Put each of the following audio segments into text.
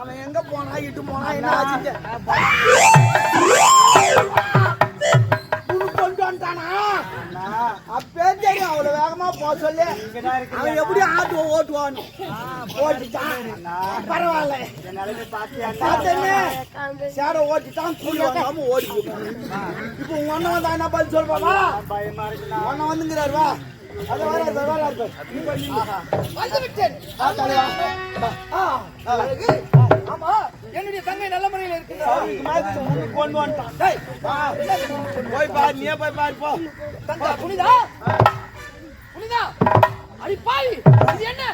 அவன் எங்க போனா இட்டு போனா என்ன ஆச்சு கொண்டு வந்துட்டானா? அப்பே தெரியும் அவ்வளவு வேகமா போக சொல்லு. அவன் எப்படி ஆட்டு ஓட்டுவான்னு. ஓட்டிட்டான். பரவாயில்ல. சேர ஓட்டிட்டான் கூலி வாங்காம ஓடி. இப்போ உங்க அண்ணன் வந்தா என்ன பதில் சொல்வாவா அண்ணன் வந்துங்கிறாரு வா. அது வர அது வர அது நீ பண்ணி. வந்துவிட்டேன். ஆ, ஆமா. என்னுடைய தங்கை நல்ல முறையில் உனக்கு கொண்டு வந்துட்டான். போய் பாரு போய் பாரு போ. தங்கா புனிதா. புனிதா. அடி இது என்ன?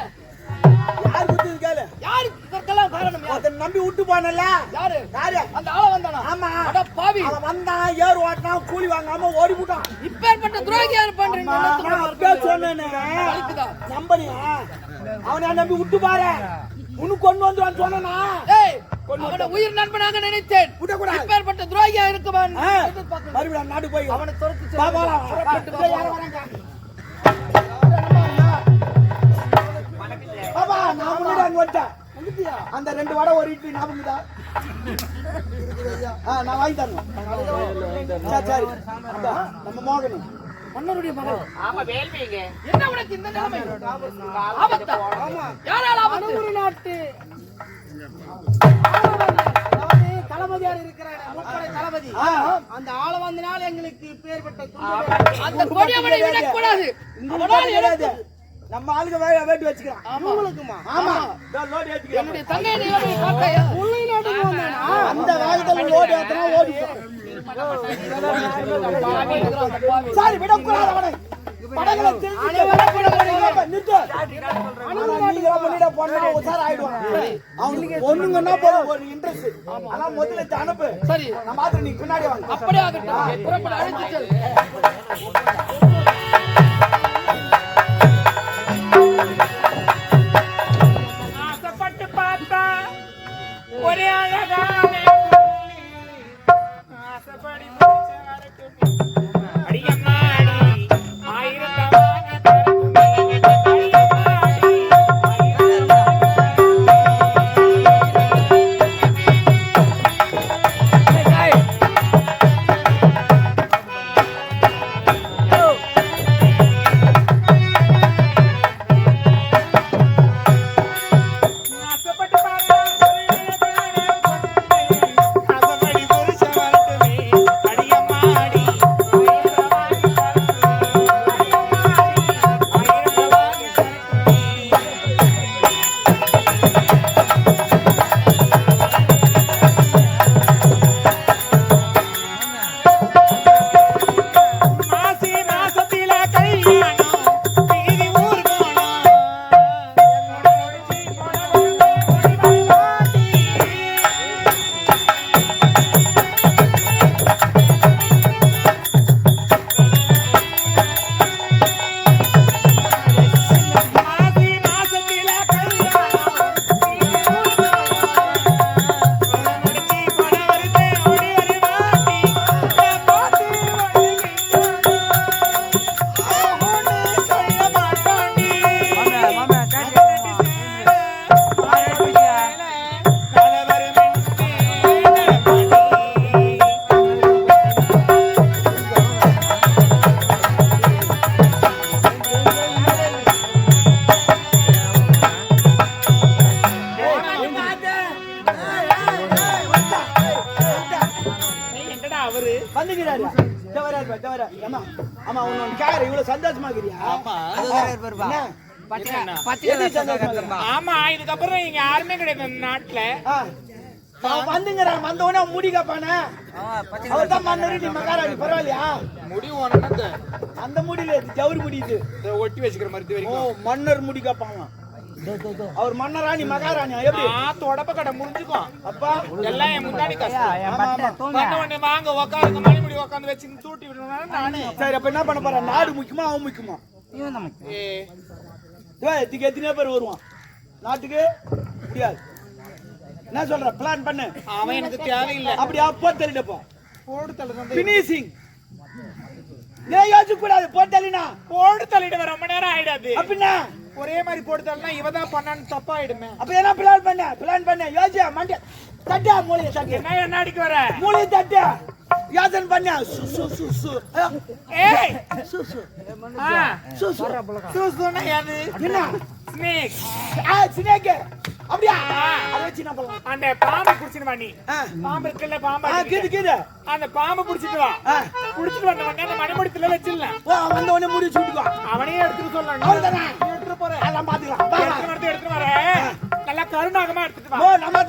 யார் குத்துது கேளு. யாரு இதற்கெல்லாம் காரணம் யார்? ஒருத்தன் நம்பி விட்டு போனல யாரு? யாரு? அந்த ஆள வந்தானா? ஆமா. அட பாவி. அவன் வந்தான் ஏறு ஓட்டினான் கூலி வாங்காம ஓடி போட்டான் இப்பேற்பட்ட துரோகி யாரு பண்றீங்க நான் அப்பவே சொன்னேனே. நம்பனியா அவனை நம்பி விட்டு பாரு. உனக்கு கொண்டு வந்துருவான்னு சொன்னா ஏய் அவனை உயிர் நண்பனாக நினைத்தேன். இப்பேற்பட்ட துரோகியா இருக்குமான் மறுபடியும் நாடு போய் அவனை துரத்து. பாப்பா, நான் முன்னாடி அங்க வந்துட்டேன். அந்த ரெண்டு வடை ஒரு இட்லி ஞாபகம் நான் வாங்கி தரணும். சரி, நம்ம மோகனு. மன்னருடைய மகள் ஆமா வேள்விங்க என்ன உனக்கு இந்த நிலைமை? ஆபத்தா. யாரால ஆபத்து? நாட்டு. தளபதியார் இருக்கிறார் முப்படை தளபதி. அந்த ஆள வந்தனால எங்களுக்கு பேர்பட்ட அந்த கொடியவனை விடக்கூடாது இந்த நம்ம ஆளுங்க வே- வேட்டு வச்சுக்கிறான். உங்களுக்குமா ஆமா. இதோ லோடு ஏத்திக்கிறேன். என்னுடைய தங்கை பார்த்தாயா நாட்டுக்கு வந்தேனா? அந்த வேகத்துல லோடு ஏத்தனா ஓடி. சரி விடக்கூடாது அவனை படங்களை போதும் ஒரு. ஆனா முதல்ல அனுப்பு. சரி நான் மாத்திரம் நீ பின்னாடி வாங்க. அப்படியே புறப்பட ஆமா இதுக்கப்புறம் இங்க யாருமே கிடையாது நாட்டுல. வந்துங்கிறான். வந்த உடனே அவன் முடி காப்பானே. அவர்தான் மன்னர், நீ மகாராணி. பரவாயில்லையா? முடிவு ஒண்ணு அந்த. முடியில இது ஜவுரி முடி இது. ஒட்டி வச்சுக்கிற மாதிரி ஓ, மன்னர் முடி காப்பான். அவன். அவர் மன்னரா நீ மகாராணியா? எப்படி? தொடப்ப கடை முடிஞ்சுக்கும். அப்பா. எல்லாம் என் முன்னாடி கஷ்டம். வாங்க உட்காருங்க மணிமுடி உட்காந்து வச்சு தூட்டி விடணும் நானு. சரி அப்ப என்ன பண்ண போற? நாடு முக்கியமா அவன் முக்கியமா? இவன் எத்திக்கு எத்தனையோ பேர் வருவான். நாட்டுக்கு முடியாது. என்ன சொல்ற? பிளான் பண்ணு. அவன் எனக்கு தேவையில்லை. அப்படி அப்போ தெரியலப்பா போடு தள்ளு பினிஷிங் நீ யோசிக்க கூடாது போட்டலினா போடு தள்ளிட்டு ரொம்ப நேரம் ஆயிடாது. அப்படின்னா ஒரே மாதிரி போட்டுதால்னா இவ தான் பண்ணான்னு தப்பாயிடுமே. அப்ப என்ன பிளான் பண்ண? பிளான் பண்ண. யோசியா? மண்டிய தட்டியா மூளையை தட்டி? என்ன என்ன அடிக்க வர? மூளையை தட்டியா? எது என்ன ஸ்னேக். அப்படியா? அதை வச்சு என்ன பண்ணலாம்? அந்த பாம்பை புடிச்சிட்டு வா நீ. பாம்பு இருக்குல்ல பாம்பு கீது கீது. அந்த பாம்பை புடிச்சிட்டு வா. புடிச்சிட்டு வந்த உடனே அந்த மணிமுடித்துல வச்சிடலாம். வந்த உடனே முடி சுட்டுக்கோ அவனையே எடுத்துட்டு சொல்லலாம் அவ்வளவுதானே? எடுத்துட்டு போற அதான் பாத்துக்கலாம். எடுத்துட்டு வரது எடுத்துட்டு வர நல்லா கருணாகமா எடுத்துட்டு வா. ஓ நம்ம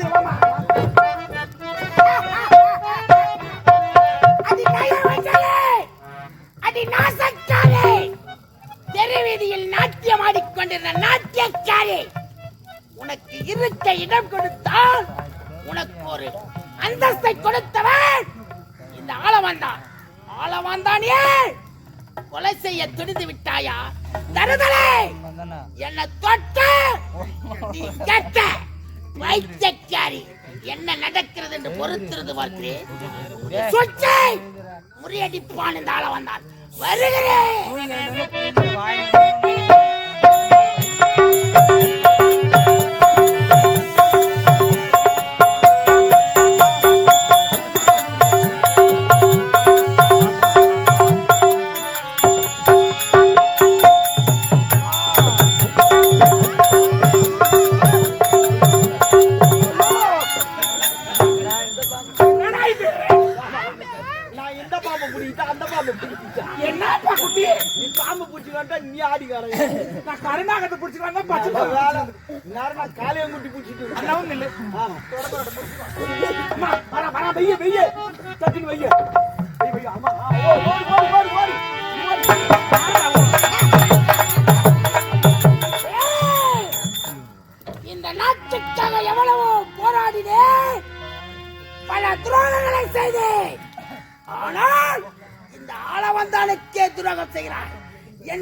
கொண்டிருந்த நாட்டியக்காரி உனக்கு இருக்க இடம் கொடுத்தால் உனக்கு ஒரு அந்தஸ்தை கொடுத்தவன். இந்த ஆளவன் தான். ஆளவன் கொலை செய்ய துணிந்து விட்டாயா? தருதலை. என்ன தொட்ட நீ கெட்ட வைத்தியக்காரி என்ன நடக்கிறது என்று பொறுத்திருந்து பார்க்கிறேன் சொச்சை முறியடிப்பான் இந்த ஆள வந்தான் வருகிறேன்.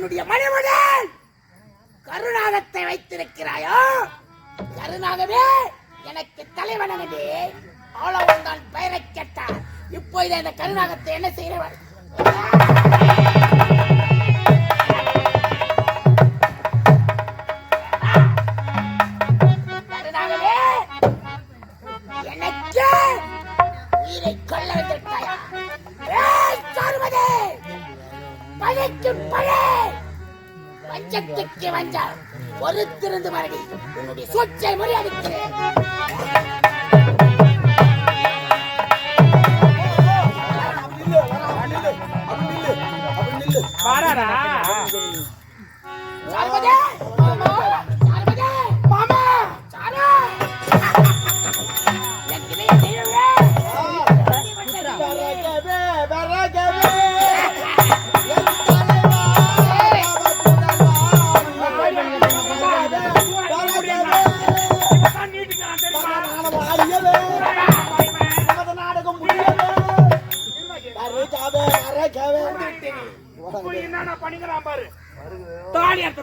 என்னுடைய மணிமுடன் கருணாகத்தை வைத்திருக்கிறாயோ? கருணாகவே எனக்கு தலைவனகவே ஆளவந்தான் பெயரை கேட்டார் இப்போ இதை இந்த கருணாகத்தை என்ன செய்கிறவன்? கருணாகவே எனக்கு உயிரை கொள்ள வஞ்சத்துக்கு வஞ்சம் பொறுத்திருந்து மறுடி உன்னுடைய சூச்சை முறியடிக்கிறேன் அப்படி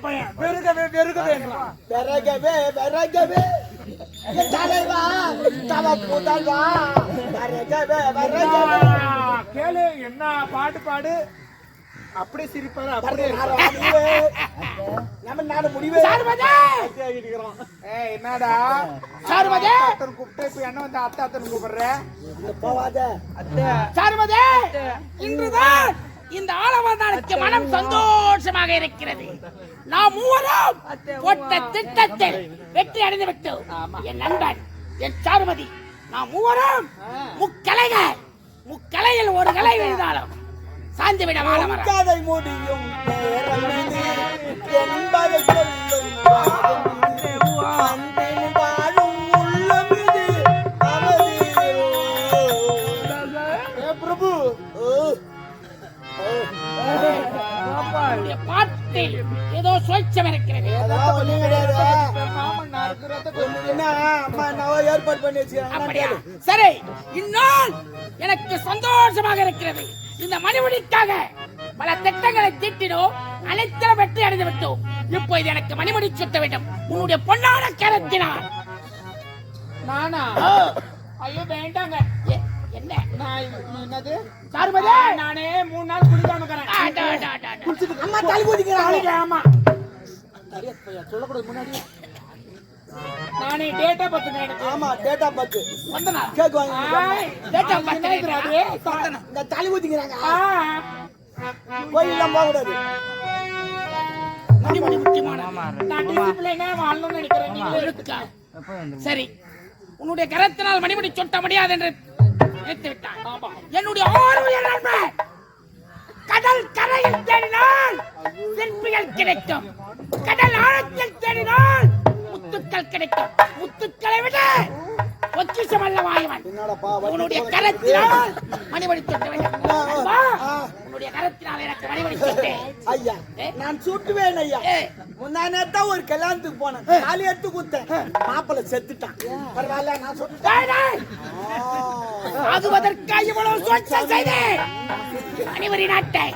பையன் பெருகவே வெறுகவேன்றான் வரகவே வரகவே என் தலைவா தவ புதல்வா வரகவே வரகவே கேளு என்ன பாட்டு பாடு அப்படியே சிரிப்பாரு அப்படியே நாடு ஆடியவே நம்ம நாடு முடிவே சாருமதி! ஏய் என்னடா சாருமதி! அத்தன் கூப்பிட்டு இப்ப என்ன வந்து அத்தை அத்தன் கூப்பிடுற போவாத சாருமதி இன்றுதான் இந்த ஆளவந்தானுக்கு மனம் சந்தோஷமாக இருக்கிறது. நாம் மூவரும் போட்ட திட்டத்தில் வெற்றி அடைந்து விட்டோம் என் நண்பன் என் சாருமதி நாம் மூவரும் முக்கலைகள் முக்கலையில் ஒரு கலை விழுந்தாலும் சாய்ந்து விட வாழமரம் கதை முடியும் என்பதை சொல்லும் ஏற்பாடு பண்ணி சரி இந்நாள் எனக்கு சந்தோஷமாக இருக்கிறது. இந்த மணிமுடிக்காக பல திட்டங்களை தீட்டினோம் அனைத்திலும் வெற்றி அடைந்து விட்டோம். இப்போ இது எனக்கு மணிமுடி சுட்ட வேண்டும். உன்னுடைய பொன்னான கரத்தினால். நானா? ஐயோ வேண்டாங்க. என்ன? நான் என்னது? நானே மூணு நாள் டா. அம்மா தலை குதிக்கிறான் ஆமா. சொல்லக்கூடாது முன்னாடி நானே டேட்டா பத்து எனக்கு. ஆமா டேட்டா பத்து. வந்தனா. கேக் வாங்கி டேட்டா பத்து இந்த தலை ஊத்திக்கிறாங்க. கோயிலாம் போக கூடாது மணி மணி முக்கியமான. நான் டிசிப்ளினா வாழணும்னு நினைக்கிறேன். நீங்க இருக்கா சரி. உன்னுடைய கரத்தினால் மணிமணி சொட்ட முடியாது என்று நினைத்து விட்டான் என்னுடைய ஆர்வம் நண்பன் கடல் கரையில் தேடினால் சிற்பிகள் கிடைக்கும். கடல் ஆழத்தில் தேடினால் முத்துக்கள் கிடைக்கும். முத்துக்களை விட பொக்கிஷம் அல்ல வாயவன் என்னடாப்பா உன்னுடைய கரத்தினால் மணிமணி. உன்னுடைய கரத்தினால் எனக்கு மணிமணி ஐயா நான் சுட்டுவேன் ஐயா. ஒரு கல்யாணத்துக்கு போனேன். தாலி எடுத்து குத்தேன். மாப்பிள்ளை செத்துட்டான். பரவாயில்ல நான் சுட்டுட்டேன். ஆகுவதற்காக இவ்வளவு சோட்சம் செய்தேன் அனைவரின் நாட்டை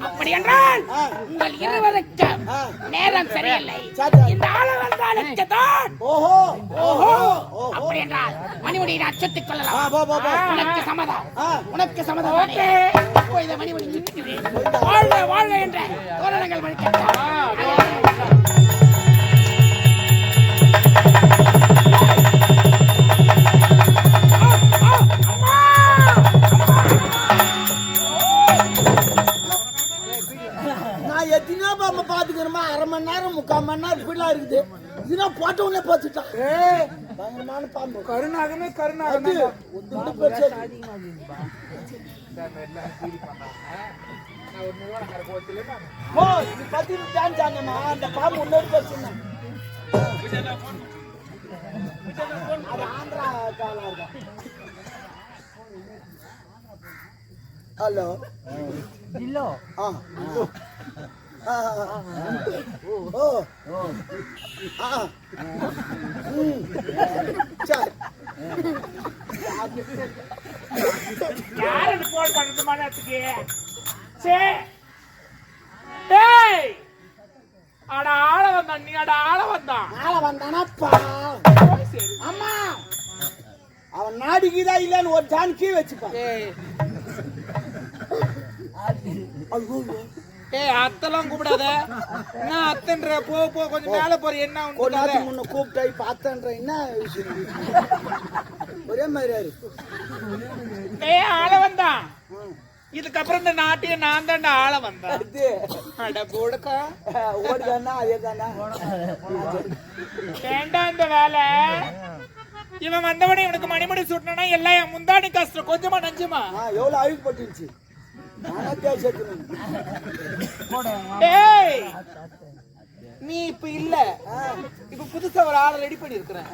அப்படி என்றால். உங்கள் இருவருக்கும். நேரம் சரியில்லை. சரி, சரி. இந்த ஆளவர்களுக்கு தான் ஓஹோ. ஓஹோ. ஓஹோ. அப்படி என்றால் மணிமணி நான் சுத்திக் ஆ, கொள்ளலாம். உனக்கு சம்மதம். உனக்கு சம்மதம் ஓகே. இப்போ இதை சுத்திக்கிறேன் வாழ்க வாழ்க என்ற தோரணங்கள் வழிகட்டாம் அரை மணி நேரம் முக்கால் மணி நேரம் இப்படிலாம் இருக்குது. இதுனா போட்ட உடனே பார்த்துட்டான் பயங்கரமான பாம்பு. கருணாகமே கருணாகமே. ஒத்துக்கிட்டு பெருசா ஓ இது பத்தி டான்ஸ் ஆனமா அந்த பாம்பு இன்னொரு பிரச்சனை அது ஆந்திரா காலா இருக்கும் ஹலோ. இல்லோ ஆ. யார் இது போன் பண்றது மனத்துக்கு சே டேய் அட ஆள வந்தான் நீ அட ஆள வந்தான் ஆள வந்தானாப்பா சரி அம்மா அவன் நாடிக்குதா இல்லன்னு ஒரு டான் கீ வச்சுப்பான் ஐயோ ஏய் அத்தெல்லாம் கூப்பிடாத. என்ன அத்தன்ற? போ போ கொஞ்சம் மேல போற. என்ன நாளைக்கு முன்ன கூப்பிட்டா இப்ப அத்தன்ற என்ன விஷயம்? ஒரே மாதிரி ஏய் ஆள வந்தான் இதுக்கப்புறம் இந்த நாட்டையே நான் தான்டா ஆள வந்தேன். அட போடுக்கா. ஓடுதானா அதே தானா வேண்டாம் இந்த வேலை? இவன் வந்தவனே இவனுக்கு மணிமணி சுட்டனா எல்லாம் முந்தாணி கஷ்டம் கொஞ்சமா நஞ்சுமா? எவ்வளவு பேசணும் டேய் நீ இப்ப இல்ல. இப்ப புதுசா ஒரு ஆளை ரெடி பண்ணி இருக்கிறேன்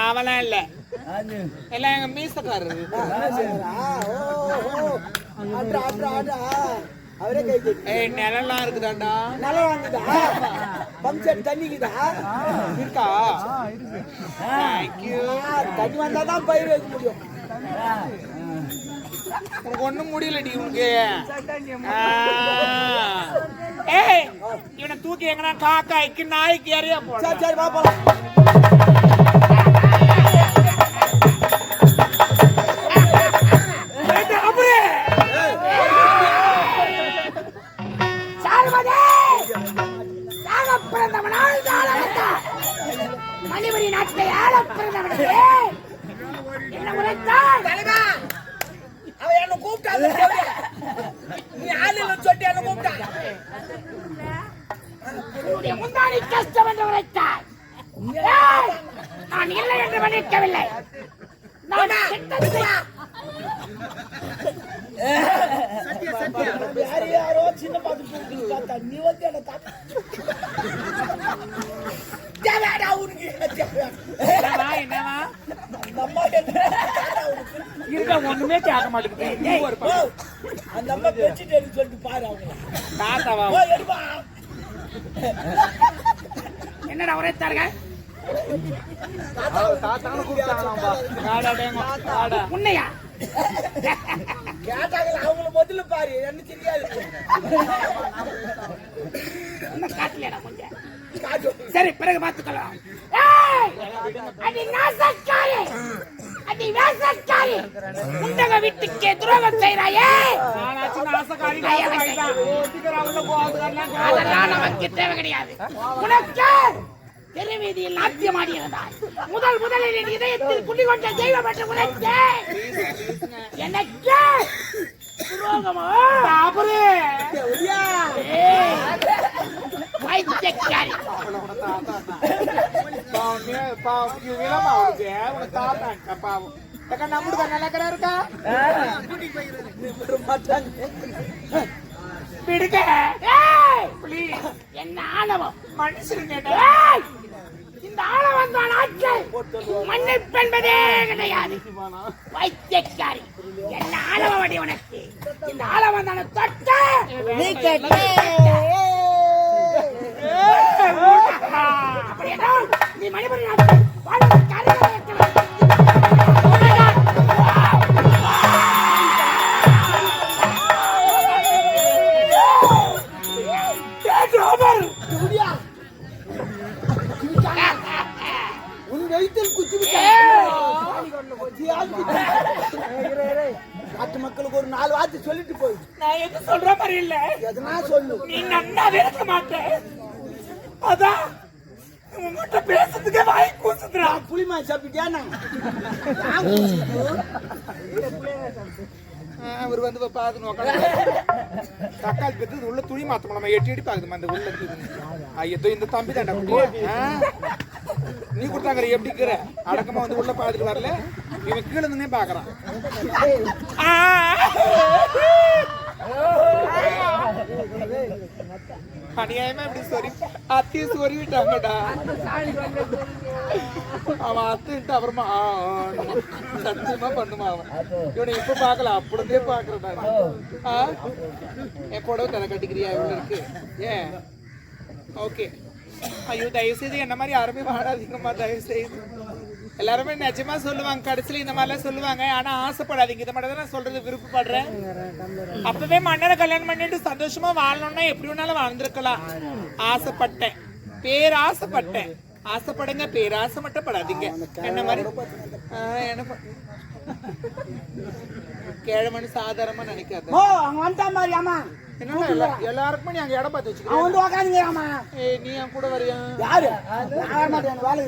அவெல்லாம் இல்ல. எல்லாம் எங்க மீசக்காரரு. அவரே கை ஏய் நிலம்லாம் இருக்குதாண்டா? நல்லா வாங்குதா? Pump set தண்ணிக்குதா? இருக்கா? தேங்க்யூ தண்ணி வந்தாதான் பயிர் வைக்க முடியும். உனக்கு ஒண்ணும் முடியலடி உனக்கு. ஏய் இவனை தூக்கி எங்கனா காக்காய்க்கு நாய்க்கு எறிய போட சரி சரி தாழவத்தான் மணிமணி பிறந்தவனே. என்ன உரைத்தால் கூப்பிட்டாங்க நீ ஆளுல சொல்லி என்ன கூப்பிட்டாங்க உன்னுடைய முந்தாணி கஷ்டம் என்று உரைத்தாய். நான் இல்லை என்று மன்னிக்கவில்லை. நான் யார் யாரோ சின்ன பார்த்தா நீ வந்து என்ன தாத்தா தேவையாடா உனக்கு தேவையா? என்னவா என்னவா அந்த அம்மா என்ன தாத்தா இருக்க ஒண்ணுமே கேட்க மாட்டேங்குது. ஒரு அந்த அம்மா பெட்ஷீட் சொல்லிட்டு பாரு அவங்க தாத்தாவா என்னடா டேங்கோ காடா உன்னையா? கேட்டாங்களா அவங்கள முதல்ல பாரு. என்ன தெரியாது. இன்னும் காட்டலையாடா கொஞ்சம். காட்டு. சரி பிறகு பார்த்துக்கலாம். ஏய், அடி வேசக்காரி உண்டக வீட்டுக்கே துரோகம் செய்றாயே அதெல்லாம் நமக்கு தேவை கிடையாது. உனக்கு தெருவீதியில் இருந்தாய் முதல் முதலில் என் இதயத்தில் குடிகொண்ட தெய்வம் என்று உனக்கு எனக்கு துரோகமா? பாவம் நீ பாவம் இது விலமா அவளுக்கு உனக்கு தாத்தா பாவம் அக்கா நம்முடுதா நல்லா இருக்கா பிடிக்க ஏய், ப்ளீஸ் என்ன ஆணவம் மனுஷன் இந்த ஆளவன் தான் ஆட்கள் மன்னிப்பென்பதே கிடையாது வைத்தியக்காரி என்ன ஆளவம் அடி உனக்கு இந்த ஆளவன் தான தொட்ட நீ மணிபுரி நாட்டில் வாழ்வதற்கு நாட்டு மக்களுக்கு ஒரு நாலு வார்த்தை சொல்லிட்டு போய் நான் எது சொல்ற மாதிரி இல்ல? எதனா சொல்லு. நீ நன்னா இருக்க மாட்டேன் அதான் உங்ககிட்ட பேசுறதுக்கே வாய் கூசுதுடா. புளிமா சாப்பிட்டியா நான் அவர் வந்து இப்ப நோக்க தக்காளி பெத்து உள்ள துணி மாத்த நம்ம எட்டி எட்டி பாக்குது அந்த உள்ள ஐயோ இந்த தம்பி ஆ? நீ கொடுத்தாங்க எப்படி இருக்கிற? அடக்கமா வந்து உள்ள பாத்துட்டு வரல. இவன் கீழே இருந்தே பாக்குறான். அநியாயமா இப்படி சொரி அத்தைய சொருவிட்டாங்கடா அவன் அத்துட்டு அப்புறமா சத்தியமா பண்ணுமா அவன் இவனை இப்ப பாக்கல அப்படியே பாக்குறடா ஆ என் புடவை கதை கட்டிக்கிறியா இவ்வளவு இருக்கு ஏன் ஓகே ஐயோ தயவு செய்து என்ன மாதிரி யாருமே வாடாதீங்கம்மா தயவு செய்து எல்லாருமே நிஜமா சொல்லுவாங்க கடைசியில இந்த மாதிரிலாம் சொல்லுவாங்க. ஆனா ஆசைப்படாதீங்க. இதை மட்டும் தான் நான் சொல்றது விருப்பப்படுறேன். அப்பவே மன்னரை கல்யாணம் பண்ணிட்டு சந்தோஷமா வாழணும்னா எப்படி வேணாலும் வாழ்ந்திருக்கலாம். ஆசைப்பட்டேன். பேராசைப்பட்டேன் ஆசைப்படுங்க பேராசை மட்டும் படாதீங்க என்ன மாதிரி கிழமனு சாதாரணமா நினைக்காத. அவங்க மாதிரி ஆமா. எல்லாருக்குமே நீ அங்க இடம் பார்த்து அவன் உக்காந்துங்கிறாமா ஏய் நீ என் கூட வரியா? யாரு? நான் வர மாட்டேன் எனக்கு வேலை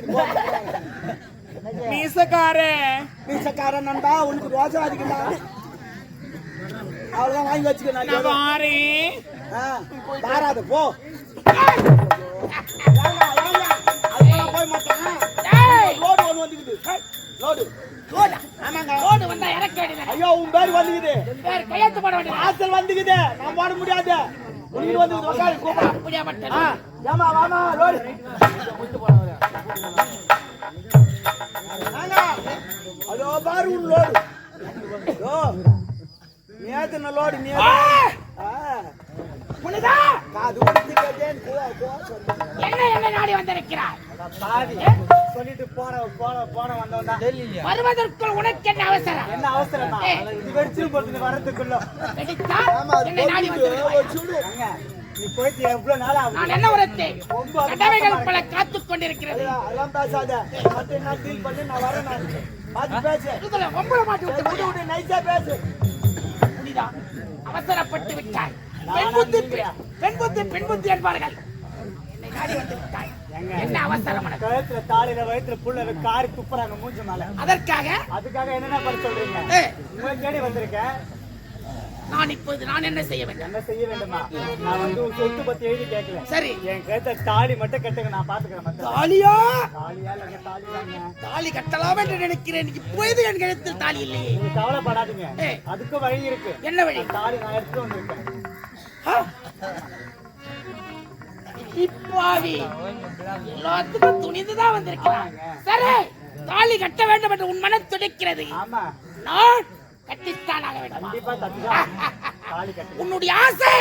மீசக்காரே. மீசக்காரன் நண்பா உனக்கு ரோசை அதிகமா அவ்வளவுதான் வாங்கி வச்சுக்க நான் வாரேன் ஆ, தாராத போ. போய் மாட்டேன் லோடு வந்துக்குது. லோடு. வந்தா ஐயோ உன் பேர் வந்துக்குது. கையெழுத்து போட வந்துக்குது. நான் போட முடியாது. உனக்கு வந்துக்குது. உட்காரு கூப்பிடு. ஏம்மா, வாம்மா, லோடு. லோடு, நேத்து. சொல்லு. என்ன என்ன நாடி வந்திருக்கிறாய்? சொல்லிட்டு போன போன போன வந்தவன் தான் வருவதற்குள் உனக்கு என்ன அவசரம்? என்ன அவசரமா. இது வெடிச்சு போறது வரதுக்குள்ள என்னை நாடி. நீ போயிட்டு எவ்வளவு நாள் நான் என்ன உரத்தேன் கடமைகள் பல காத்துக் கொண்டிருக்கிறது. அதெல்லாம் பேசாத. என்ன டீல் பண்ணி நான் வரேன் நான். பார்த்து பேசு. இதுல ஒம்பளை மாட்டி விட்டு விட்டு விட்டு நைஸா பேசு. புனிதா அவசரப்பட்டு விட்டாய். பெண் புத்தி பெண் புத்தி பெண் புத்தி என்பார்கள். என்னை நாடி வந்து விட்டாய். என்ன அவசரம்? கழுத்துல தாலில வயித்துல புள்ள காரி துப்புறாங்க மூஞ்சி மேல. அதற்காக? அதுக்காக என்னென்ன பண்ண சொல்றீங்க? வந்திருக்கேன். நான் இப்போது நான் என்ன செய்ய வேண்டும்? என்ன செய்ய வேண்டுமா? நான் வந்து உன் சொத்து பத்தி எழுதி கேட்கல. சரி. என் கழுத்த தாலி மட்டும் கட்டுங்க நான் பாத்துக்கிறேன் தாலியா? தாலியா இல்லைங்க தாலி தாலி கட்டலாம் என்று நினைக்கிறேன். இப்பொழுது என் கழுத்தில் தாலி இல்லையே. நீங்க கவலைப்படாதீங்க. ஏய். அதுக்கும் வழி இருக்கு. என்ன வழி? தாலி நான் எடுத்துட்டு வந்திருக்கேன்? இப்பாவி. எல்லாத்துக்கும் துணிந்துதான் வந்திருக்கிறான். சரி தாலி கட்ட வேண்டும் என்று உன் மனம் துடிக்கிறது. ஆமா. நான் கட்டித்தான் ஆக வேண்டுமா. உன்னுடைய ஆசை.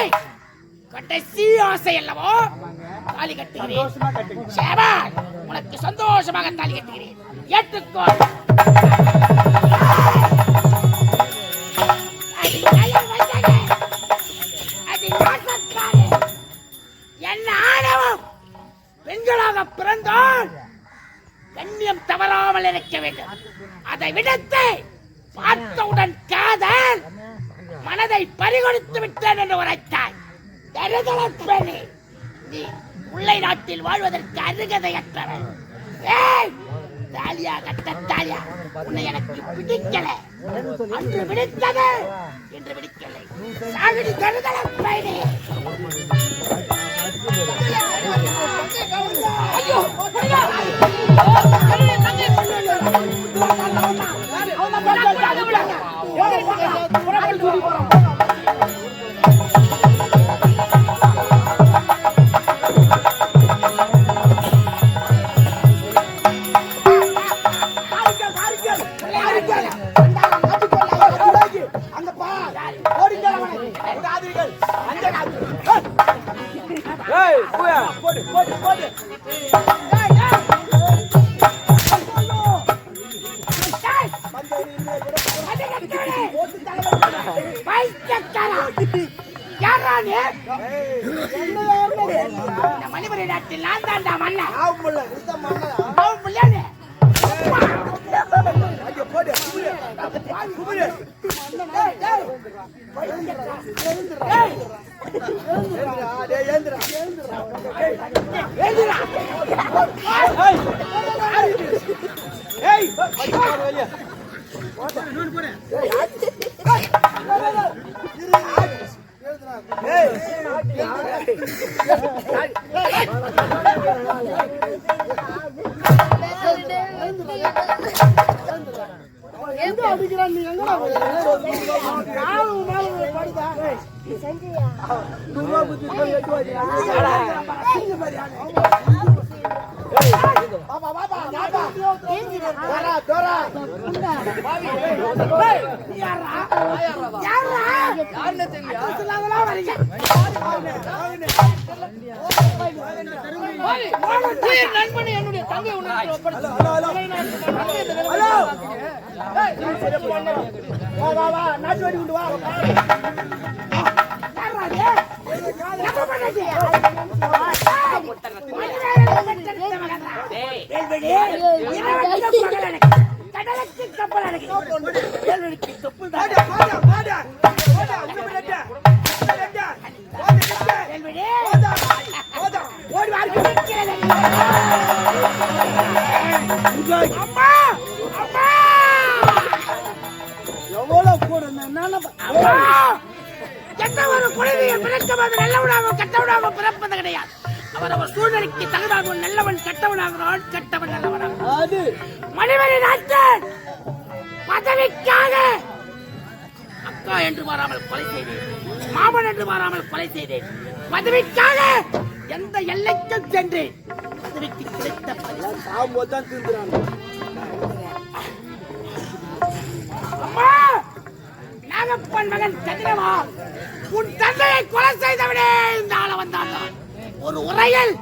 கடைசி ஆசை அல்லவோ தாலி கட்டுகிறேன். சேவல் உனக்கு சந்தோஷமாக தாலி கட்டுகிறேன். ஏற்றுக்கோ. அடி நயல் வந்ததே. அடி நாசக்காரே. என்ன ஆணவம் பெண்களாக பிறந்தால் கண்ணியம் தவறா விடாமல் இருக்க வேண்டும். அதை விடுத்து பார்த்தவுடன் காதல் மனதை பறிகொடுத்து விட்டேன் என்று உரைத்தாய். தருதல பெண்ணே நீ முல்லை நாட்டில் வாழ்வதற்கு அருகதையற்றவன். ஏய் தாலியா கட்ட தாலியா உன்னை எனக்கு பிடிக்கல. அன்று பிடித்தது என்று பிடிக்கலை சாகடி தருதல பெண்ணே. ஐயோ ஐயா! ஓடு, மணிபுரி நாட்டில் நான் தான்டா மன்னன். ஆவும் புள்ள, இதுதான் எங்க அடிக்கிறான் நீ எங்க நாலு நாலு படுதா துருவா புத்தி போய் எட்டு வாஜியா பாப்பா பாப்பா என்னுடைய தங்கை உன்னிடத்தில் நாட்டு வெடி கொண்டு வா நம்ம பண்ணாதே. எனக்கு. கடலுக்கு கப்பல் எனக்கு. வேல்வெளிக்கு தொப்புள் தான். போடா ஓடி வாருக்கு இருக்கிறது. அம்மா அம்மா. எவ்வளவு கூட என்ன ஒரு குழந்தையை பிறக்கும்போது நல்லவனாக கெட்டவனாக பிறப்பது கிடையாது. அவர் அவர் சூழ்நிலைக்கு தகுந்தாகவும் நல்லவன் கெட்டவனாகிறான் கெட்டவன் நல்லவனாக மணிமணி நாட்டன் பதவிக்காக. அக்கா என்று மாறாமல் கொலை செய்தேன். மாமன் என்று மாறாமல் கொலை செய்தேன். பதவிக்காக எந்த எல்லைக்கும் சென்றேன். பதவிக்கு கிடைத்த பரிசு. சாகும்போது தான் திருந்துறாங்க அம்மா நாகப்பன் மகன் சந்திரமா உன் தந்தையை கொலை செய்தவனே இந்த ஆள வந்தான் ஒரு உரையில்.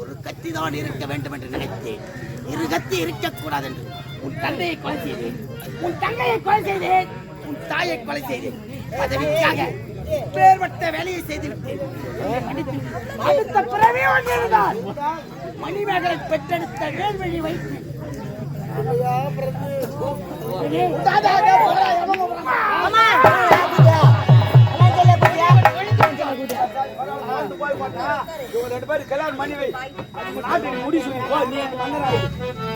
ஒரு கத்தி தான் இருக்க வேண்டும் என்று நினைத்தேன். இரு கத்தி இருக்கக்கூடாது என்று உன் தந்தையை கொலை செய்தேன். உன் தங்கையை கொலை செய்தேன். உன் தாயை கொலை செய்தேன். பதவிக்காக பேர்பட்ட வேலையை செய்து விட்டேன் என்னை மன்னித்து விடு. அடுத்த பிறவே ஒன்றிருந்தால் மணிமேகலை பெற்றெடுத்த வேல்வழி வைத்து இவங்க ரெண்டு பேரும் கல்யாணம் பண்ணி வை. நாட்டுக்கு போ நீ எங்க